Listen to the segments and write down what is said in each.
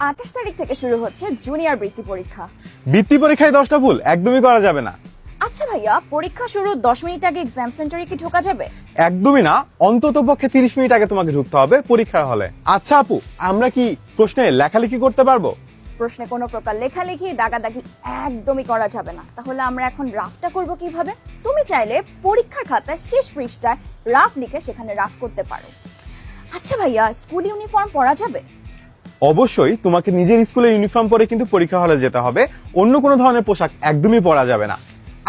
আঠাশ তারিখ থেকে শুরু হচ্ছে জুনিয়র বৃত্তি পরীক্ষা। বৃত্তি পরীক্ষায় দশটা ভুল একদমই করা যাবে না। আচ্ছা ভাইয়া পরীক্ষা শুরু দশ মিনিট আগে এক্সাম সেন্টারে কি ঢোকা যাবে? একদমই না অন্তত পক্ষে তিরিশ মিনিট আগে তোমাকে ঢুকতে হবে পরীক্ষার হলে। আচ্ছা আপু আমরা কি প্রশ্নে লেখালেখি করতে পারব? প্রশ্নে কোনো প্রকার লেখালেখি দাগাদাগি একদমই করা যাবে না। তাহলে আমরা এখন রাফটা করব কীভাবে? তুমি চাইলে পরীক্ষার খাতায় শেষ পৃষ্ঠায় রাফ লিখে সেখানে রাফ করতে পারো। আচ্ছা ভাইয়া স্কুল ইউনিফর্ম পরা যাবে? অবশ্যই তোমাকে নিজের স্কুলের ইউনিফর্ম পরে কিন্তু পরীক্ষা হলে যেতে হবে। অন্য কোনো ধরনের পোশাক একদমই পরা যাবে না।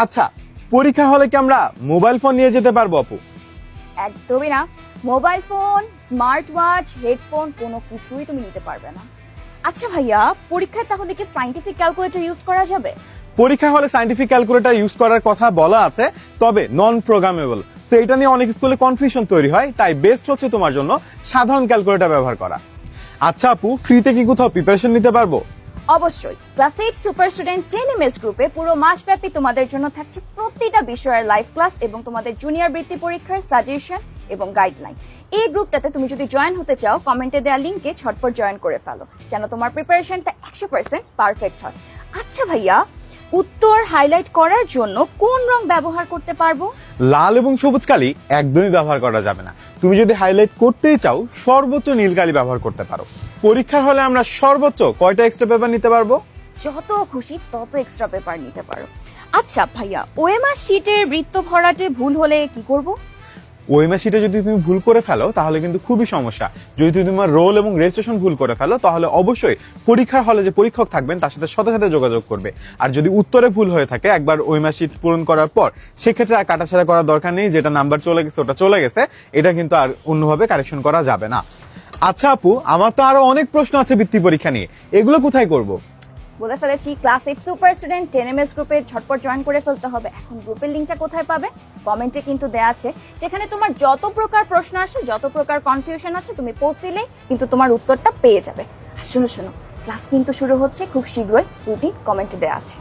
আচ্ছা পরীক্ষা হলে কি আমরা মোবাইল ফোন নিয়ে যেতে পারব আপু? একদমই না। Mobile phone smart watch headphone কোনো কিছুই তুমি নিতে পারবে না। আচ্ছা ভাইয়া পরীক্ষায় তাহলে কি সাইন্টিফিক ক্যালকুলেটর ইউজ করা যাবে? পরীক্ষা হলে সাইন্টিফিক ক্যালকুলেটর ইউজ করার কথা বলা আছে তবে নন প্রোগ্রামেবল সো এটা নিয়ে অনেক স্কুলে কনফিউশন তৈরি হয় তাই বেস্ট হচ্ছে তোমার জন্য সাধারণ ক্যালকুলেটর ব্যবহার করা। আচ্ছা আপু ফ্রিতে কি কোথাও প্রিপারেশন নিতে পারব? অবশ্যই। Class eight super student ten M S গ্রুপে পুরো মাসব্যাপী তোমাদের জন্য থাকছে প্রতিটা বিষয়ের লাইভ ক্লাস এবং তোমাদের জুনিয়র বৃত্তি পরীক্ষার সাজেশন এবং গাইডলাইন এই গ্রুপটাতে তুমি যদি জয়েন হতে চাও কমেন্টে দেওয়া লিঙ্কে ছটপট জয়েন করে ফেলো, যেন তোমার প্রিপারেশনটা একশো পার্সেন্ট পারফেক্ট হয়। আচ্ছা ভাইয়া উত্তর হাইলাইট করার জন্য কোন রং ব্যবহার করতে পারব? লাল এবং সবুজ কালি একদমই ব্যবহার করা যাবে না। তুমি যদি হাইলাইট করতেই চাও সর্বোচ্চ নীল কালি ব্যবহার করতে পারো। পরীক্ষার হলে আমরা সর্বোচ্চ কয়টা এক্সট্রা পেপার নিতে পারব? যত খুশি তত এক্সট্রা পেপার নিতে পারো। আচ্ছা ভাইয়া ওএমআর শীটের বৃত্ত ভরাটে ভুল হলে কি করব? ওএমএস শিটে যদি তুমি ভুল করে ফেলো, তাহলে কিন্তু খুবই সমস্যা। যদি তুমি তোমার রোল এবং রেজিস্ট্রেশন ভুল করে ফেলো, তাহলে অবশ্যই পরীক্ষার হলে যে পরীক্ষক থাকবেন, তার সাথে সাথে সাথে যোগাযোগ করবে। আর যদি উত্তরে ভুল হয়ে থাকে, একবার ওএমএস পূরণ করার পর, সেক্ষেত্রে আর কাটাছাড়া করার দরকার নেই, যেটা নাম্বার চলে গেছে, ওটা চলে গেছে, এটা কিন্তু আর অন্যভাবে কারেকশন করা যাবে না। আচ্ছা আপু, আমার তো আরও অনেক প্রশ্ন আছে বৃত্তি পরীক্ষা নিয়ে। এগুলো কোথায় করব? বলে ফেলেছি class eight super student ten M S গ্রুপে ঝটপট জয়েন করে ফেলতে হবে। এখন গ্রুপের লিঙ্কটা কোথায় পাবে? কমেন্টে কিন্তু দেয়া আছে। সেখানে তোমার যত প্রকার প্রশ্ন আসে, যত প্রকার কনফিউশন আছে, তুমি পোস্ট দিলে কিন্তু তোমার উত্তরটা পেয়ে যাবে। আর শোনো শোনো ক্লাস কিন্তু শুরু হচ্ছে খুব শীঘ্রই রুটিন কমেন্টে দেওয়া আছে।